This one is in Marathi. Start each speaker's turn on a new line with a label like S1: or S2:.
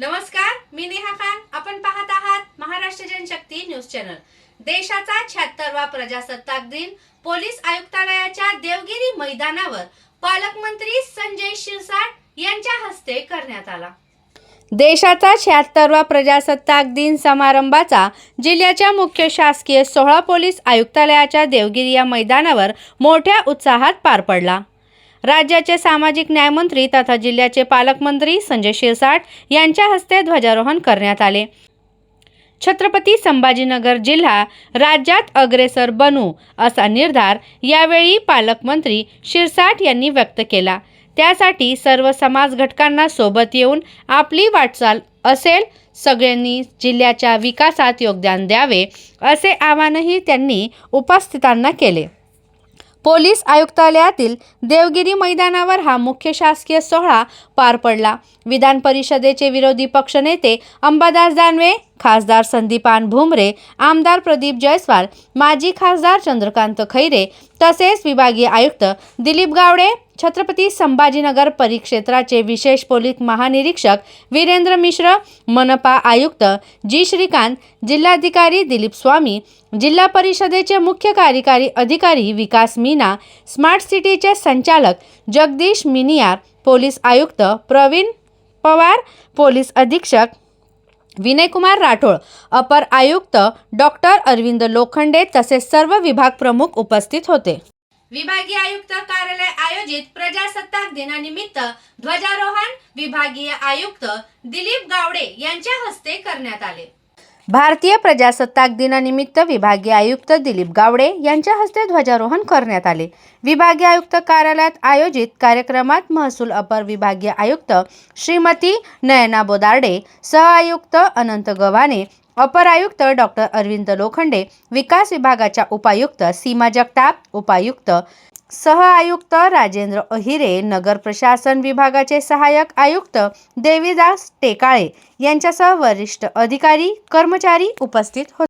S1: नमस्कार मी नेहा खान. आपण पाहत आहात महाराष्ट्र जनशक्ती न्यूज चॅनल. देशाचा शहात्तरवा प्रजासत्ताक दिन पोलीस आयुक्तालयाच्या देवगिरी मैदानावर पालकमंत्री संजय शिरसाट यांच्या हस्ते करण्यात आला. देशाचा शहात्तरवा प्रजासत्ताक दिन समारंभाचा जिल्ह्याच्या मुख्य शासकीय सोहळा पोलीस आयुक्तालयाच्या देवगिरी या मैदानावर मोठ्या उत्साहात पार पडला. राज्याचे सामाजिक न्यायमंत्री तथा जिल्ह्याचे पालकमंत्री संजय शिरसाट यांच्या हस्ते ध्वजारोहण करण्यात आले. छत्रपती संभाजीनगर जिल्हा राज्यात अग्रेसर बनू असा निर्धार यावेळी पालकमंत्री शिरसाट यांनी व्यक्त केला. त्यासाठी सर्व समाज घटकांना सोबत येऊन आपली वाटचाल असेल सगळ्यांनी जिल्ह्याच्या विकासात योगदान द्यावे असे आवाहनही त्यांनी उपस्थितांना केले. पोलीस आयुक्तालयातील देवगिरी मैदानावर हा मुख्य शासकीय सोहळा पार पडला. विधान परिषदेचे विरोधी पक्षनेते अंबादास दानवे खासदार संदीपान भुमरे आमदार प्रदीप जयस्वाल माजी खासदार चंद्रकांत खैरे तसेच विभागीय आयुक्त दिलीप गावडे छत्रपती संभाजीनगर परिक्षेत्राचे विशेष पोलीस महानिरीक्षक वीरेंद्र मिश्र मनपा आयुक्त जी श्रीकांत जिल्हाधिकारी दिलीप स्वामी जिल्हा परिषदेचे मुख्य कार्यकारी अधिकारी विकास मीना स्मार्ट सिटीचे संचालक जगदीश मिनियार पोलीस आयुक्त प्रवीण पवार पोलीस अधीक्षक विनयकुमार राठोड अपर आयुक्त डॉक्टर अरविंद लोखंडे तसेच सर्व विभाग प्रमुख उपस्थित होते. विभागीय आयुक्त कार्यालय आयोजित प्रजासत्ताक दिनानिमित्त ध्वजारोहण विभागीय आयुक्त दिलीप गावडे यांच्या हस्ते करण्यात आले. भारतीय प्रजासत्ताक दिनानिमित्त विभागीय आयुक्त दिलीप गावडे यांच्या हस्ते ध्वजारोहण करण्यात आले. विभागीय आयुक्त कार्यालयात आयोजित कार्यक्रमात महसूल अपर विभागीय आयुक्त श्रीमती नयना बोदार्डे सहआयुक्त अनंत गव्हाणे अपर आयुक्त डॉक्टर अरविंद लोखंडे विकास विभागाच्या उपायुक्त सीमा जगताप उपायुक्त सह आयुक्त राजेंद्र अहिरे नगर प्रशासन विभागाचे सहाय्यक आयुक्त देवीदास टेकाळे यांच्यासह वरिष्ठ अधिकारी कर्मचारी उपस्थित होते.